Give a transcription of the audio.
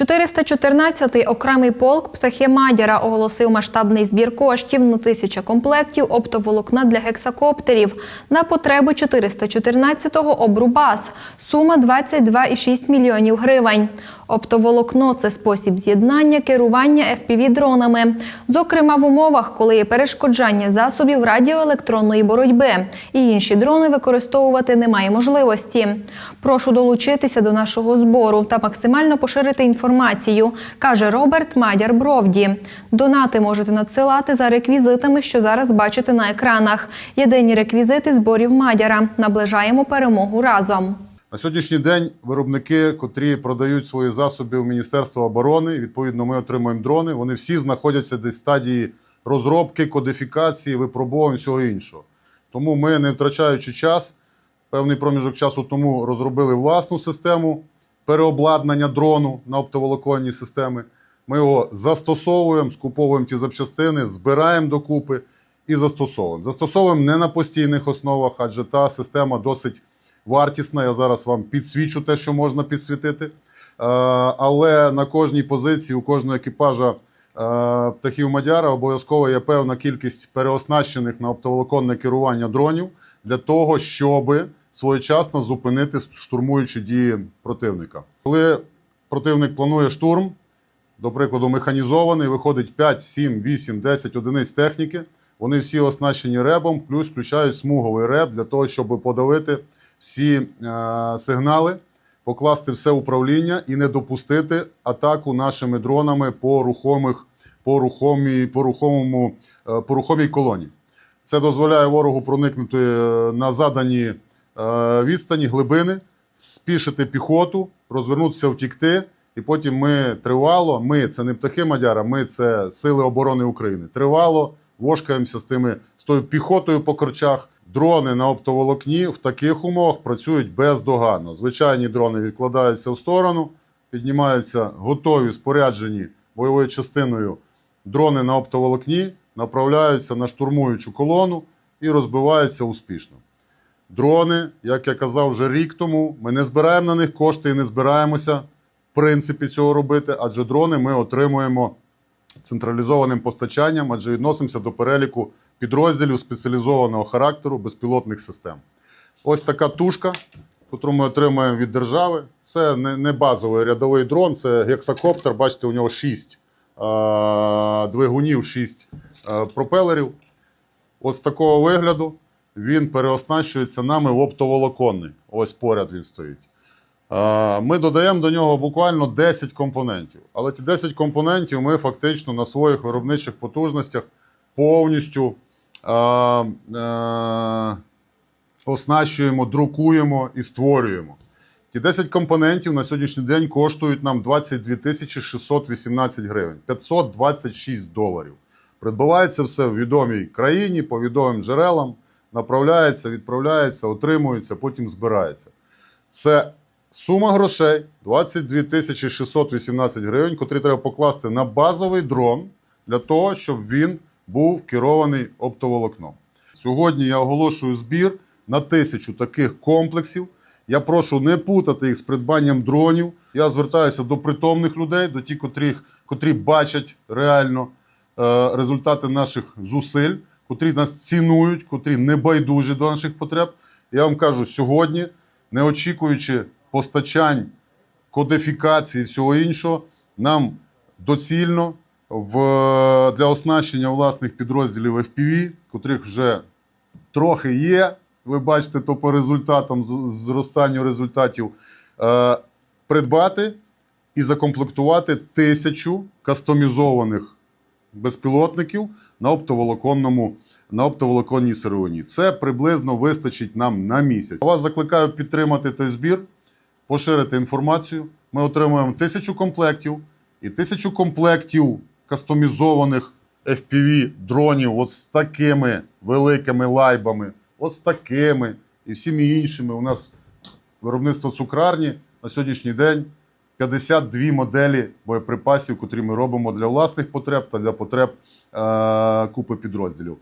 414-й окремий полк птахи Мадяра оголосив масштабний збір коштів на тисяча комплектів оптоволокна для гексакоптерів на потреби 414-го обрубас. Сума 22,6 мільйонів гривень. Оптоволокно це спосіб з'єднання керування FPV-дронами, зокрема в умовах, коли є перешкоджання засобів радіоелектронної боротьби і інші дрони використовувати немає можливості. Прошу долучитися до нашого збору та максимально поширити інформацію, каже Роберт Мадяр Бровді. Донати можете надсилати за реквізитами, що зараз бачите на екранах. Єдині реквізити зборів Мадяра. Наближаємо перемогу разом. На сьогоднішній день виробники, котрі продають свої засоби у Міністерство оборони, відповідно, ми отримуємо дрони. Вони всі знаходяться десь в стадії розробки, кодифікації, випробувань всього іншого. Тому ми, не втрачаючи час, певний проміжок часу тому розробили власну систему переобладнання дрону на оптоволоконні системи. Ми його застосовуємо, скуповуємо ті запчастини, збираємо докупи і застосовуємо. Застосовуємо не на постійних основах, адже та система досить вартісна. Я зараз вам підсвічу те, що можна підсвітити. Е, Але на кожній позиції у кожного екіпажа е, птахів Мадяра обов'язково є певна кількість переоснащених на оптоволоконне керування дронів для того, щоб своєчасно зупинити штурмуючі дії противника. Коли противник планує штурм, до прикладу, механізований, виходить 5, 7, 8, 10 одиниць техніки. Вони всі оснащені ребом, плюс включають смуговий реб для того, щоб подавити всі е, сигнали, покласти все управління і не допустити атаку нашими дронами по рухомих, по рухомій, по рухомому, е, по рухомій колоні. Це дозволяє ворогу проникнути е, на задані відстані, глибини, спішити піхоту, розвернутися, втікти. І потім ми тривало, ми це не птахи Мадяра, ми це Сили оборони України. Тривало, вошкаємося з тими з тою піхотою по корчах. Дрони на оптоволокні в таких умовах працюють бездоганно. Звичайні дрони відкладаються в сторону, піднімаються готові, споряджені бойовою частиною. Дрони на оптоволокні направляються на штурмуючу колону і розбиваються успішно. Дрони, як я казав вже рік тому, ми не збираємо на них кошти і не збираємося в принципі цього робити, адже дрони ми отримуємо централізованим постачанням, адже відносимося до переліку підрозділів спеціалізованого характеру безпілотних систем. Ось така тушка, яку ми отримуємо від держави. Це не, базовий рядовий дрон, це гексакоптер. Бачите, у нього 6 е, двигунів, 6 е, пропелерів. Ось такого вигляду він переоснащується нами в оптоволоконний. Ось поряд він стоїть. Ми додаємо до нього буквально 10 компонентів. Але ті 10 компонентів ми фактично на своїх виробничих потужностях повністю е, е, оснащуємо, друкуємо і створюємо. Ті 10 компонентів на сьогоднішній день коштують нам 22 тисячі 618 гривень, 526 доларів. Придбається все в відомій країні, по відомим джерелам, направляється, відправляється, отримується, потім збирається. Це сума грошей 22 тисячі 618 гривень, котрі треба покласти на базовий дрон для того, щоб він був керований оптоволокном. Сьогодні я оголошую збір на тисячу таких комплексів. Я прошу не путати їх з придбанням дронів. Я звертаюся до притомних людей, до тих, котрі бачать реально е, результати наших зусиль, котрі нас цінують, котрі не байдужі до наших потреб. Я вам кажу, сьогодні, не очікуючи постачань, кодифікації і всього іншого, нам доцільно в, для оснащення власних підрозділів FPV, котрих вже трохи є. Ви бачите, то по результатам зростанню результатів е, придбати і закомплектувати тисячу кастомізованих безпілотників на оптоволоконному на оптоволоконній сировині. Це приблизно вистачить нам на місяць. Вас закликаю підтримати той збір, поширити інформацію. Ми отримуємо тисячу комплектів і тисячу комплектів кастомізованих FPV дронів от з такими великими лайбами, от з такими і всіми іншими. У нас виробництво цукрарні на сьогоднішній день 52 моделі боєприпасів, котрі ми робимо для власних потреб та для потреб е, купи підрозділів.